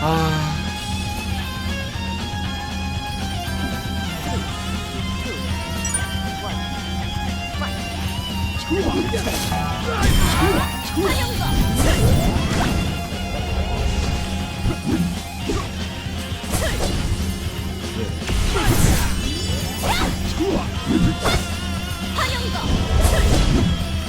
아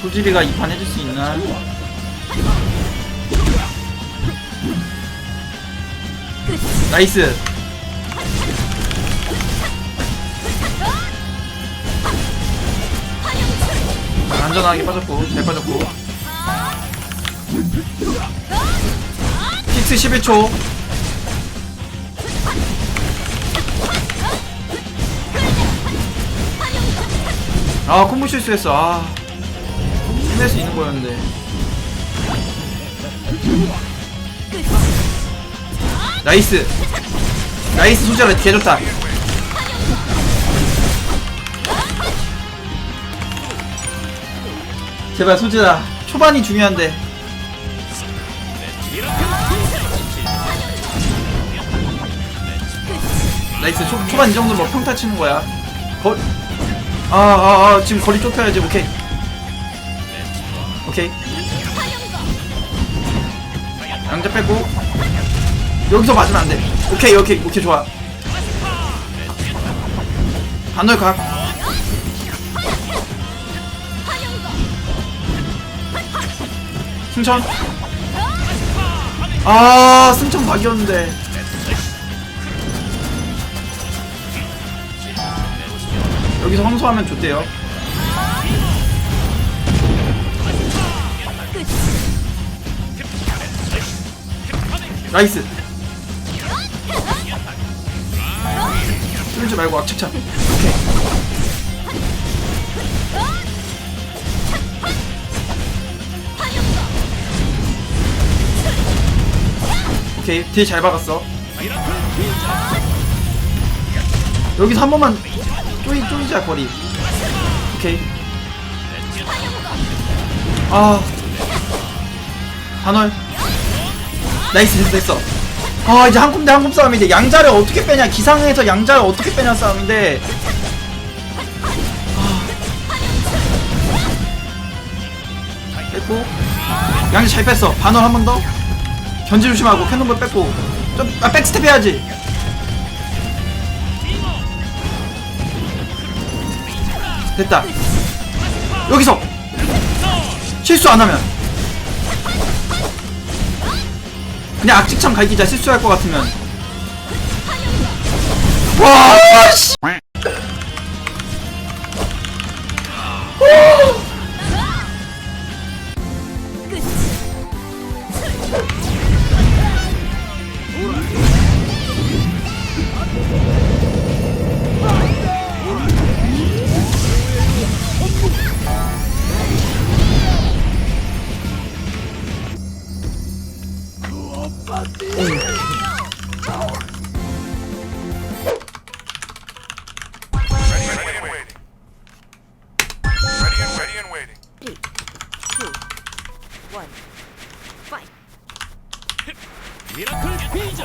소질이가 이판 해줄 수 있나? 나이스. 안전하게 빠졌고 잘 빠졌고. 픽스 11초. 아 콤보 실수했어. 아 힘낼 수 있는 거였는데 나이스. 나이스 소자라 개좋다. 제발 소지라 초반이 중요한데. 나이스. 초, 초반 이 정도면 뭐 평타 치는 거야. 거... 아, 아, 아, 지금 거리 좁혀야지, 오케이. 오케이. 양자 빼고. 여기서 맞으면 안 돼. 오케이, 오케이, 오케이, 좋아. 반월 각. 승천. 아, 승천 각이었는데. 여기서 황소하면 좋대요. 나이스. 뚫지 말고 악착착. 오케이. 오케이 뒤에 잘 박았어. 여기서 한 번만 쪼이 쪼이자 거리. 오케이. 아. 단월. 나이스 됐어 됐어. 아 이제 한꿈 대 한꿈 싸움인데 양자를 어떻게 빼냐 기상에서 양자를 어떻게 빼냐 싸움인데. 아. 뺐고 양자 잘 뺐어. 반월 한 번 더. 견제 조심하고 캐논볼 뺐고. 좀 아, 백스텝 해야지. 됐다. 여기서 실수 안 하면 그냥 악직참 갈기자 실수할 것 같으면 와 씨. One, fight. 미라클 페이저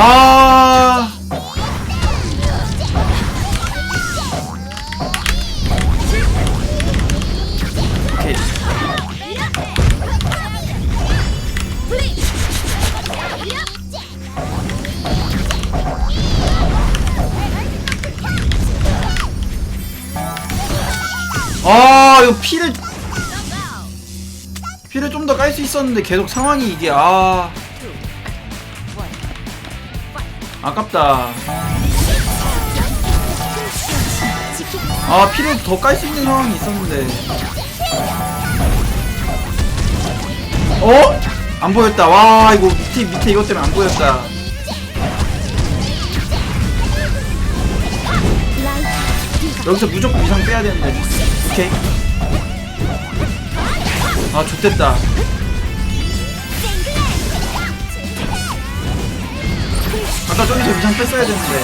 아. 오케이. 아, 이거 피를 피를 좀 더 깔 수 있었는데 계속 상황이 이게 아 아깝다. 아 피를 더 깔 수 있는 상황이 있었는데. 어? 안 보였다. 와 이거 밑에 밑에 이것 때문에 안 보였다. 여기서 무조건 이상 빼야 되는데. 오케이. 아 좋됐다. 아까 저기서 이상 뺐어야 되는데.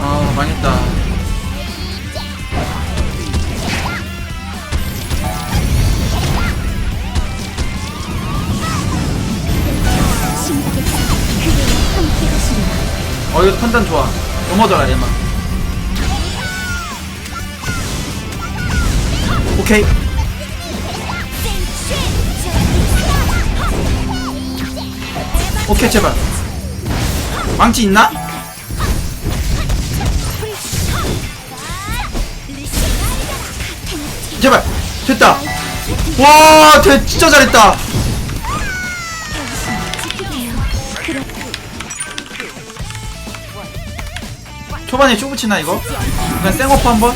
아 망했다. 어 이거 판단 좋아. 넘어져라 얘만. 오케이. 오케이 제발. 망치 있나? 제발. 됐다. 와, 대, 진짜 잘했다. 초반에 쇼 붙이나 이거? 그냥 생오프 한번?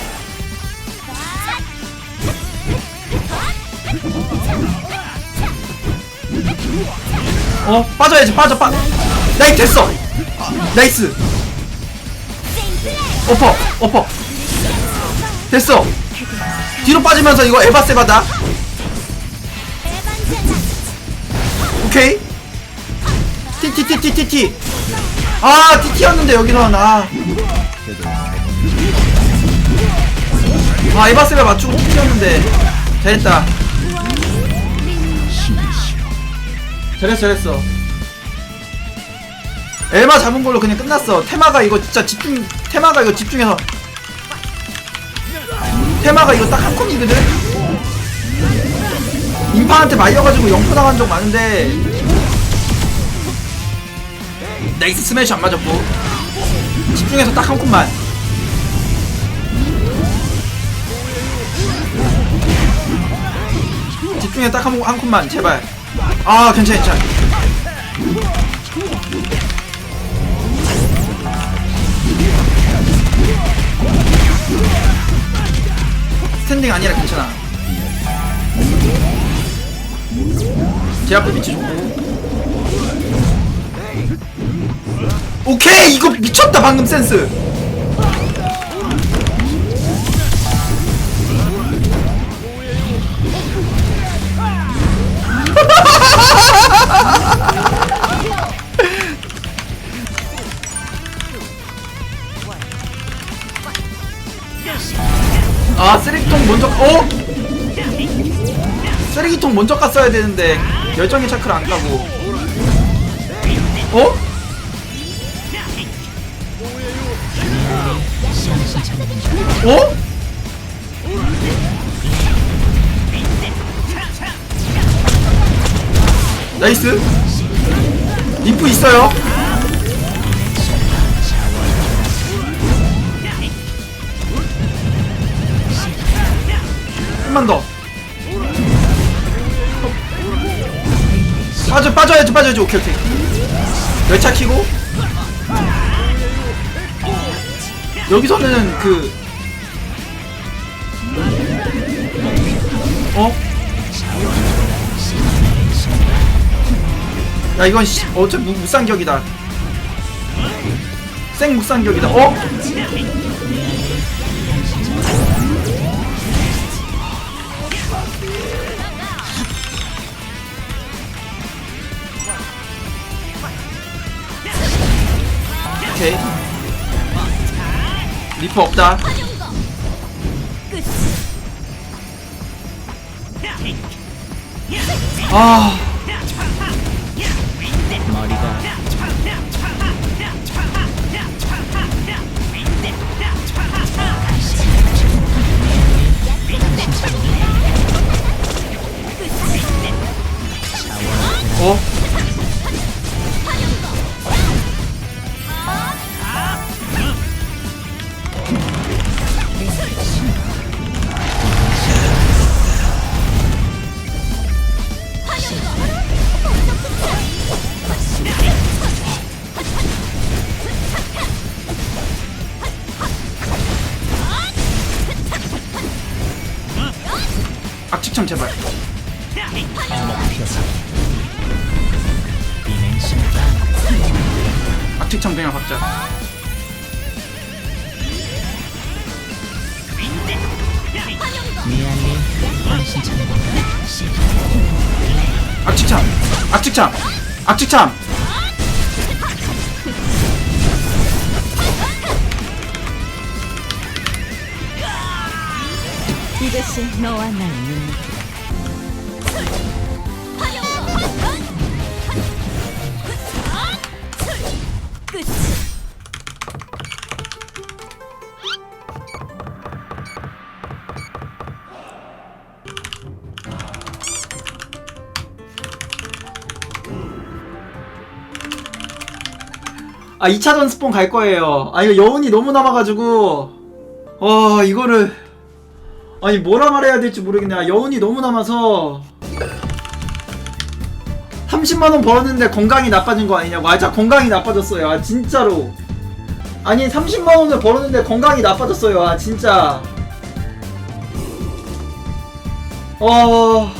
어 빠져야지 빠져 빠. 나이 됐어. 아, 나이스. 어퍼 어퍼. 됐어. 뒤로 빠지면서 이거 에바세바다. 오케이. 티티티티티티. 아 티티였는데 여기선 아 아, 에바세바 맞추고 티티였는데. 잘했다 잘했어 잘했어. 엘마 잡은 걸로 그냥 끝났어. 테마가 이거 진짜 집중 테마가 이거 집중해서. 테마가 이거 딱한 콘이거든? 인파한테 말려가지고 영포 당한 적 많은데. 나이스 스매시 안 맞았고. 집중해서 딱한 콘만. 집중해 딱한한 콘만 제발 아 괜찮아 괜찮아 스탠딩 아니라 괜찮아. 제 앞에 위치 좋고. 오케이 이거 미쳤다 방금 센스 아 쓰레기통 먼저 어? 쓰레기통 먼저 갔어야 되는데 열정의 차크를 안 가고 어? 어? 나이스 리프 있어요 좀만 더. 빠져 빠져야지 빠져야지. 오케이 오케이. 열차 키고. 여기서는 그 어? 야 이건 씨, 어차피 무, 무쌍격이다. 생묵상격이다. 어? 오케이 리프 없다 끝. 아 어? 악칙참 악칙참 그냥 박자 악칙참 악칙참 악칙참 이것이 너와 나의 눈 끝. 아 2차전 스폰 갈 거예요. 아 이거 여운이 너무 남아가지고. 와 이거를. 아니 뭐라 말해야 될지 모르겠네. 아, 여운이 너무 남아서 30만 원 벌었는데 건강이 나빠진 거 아니냐고. 아 진짜 건강이 나빠졌어요. 아 진짜로. 아니 30만 원을 벌었는데 건강이 나빠졌어요. 아 진짜. 어...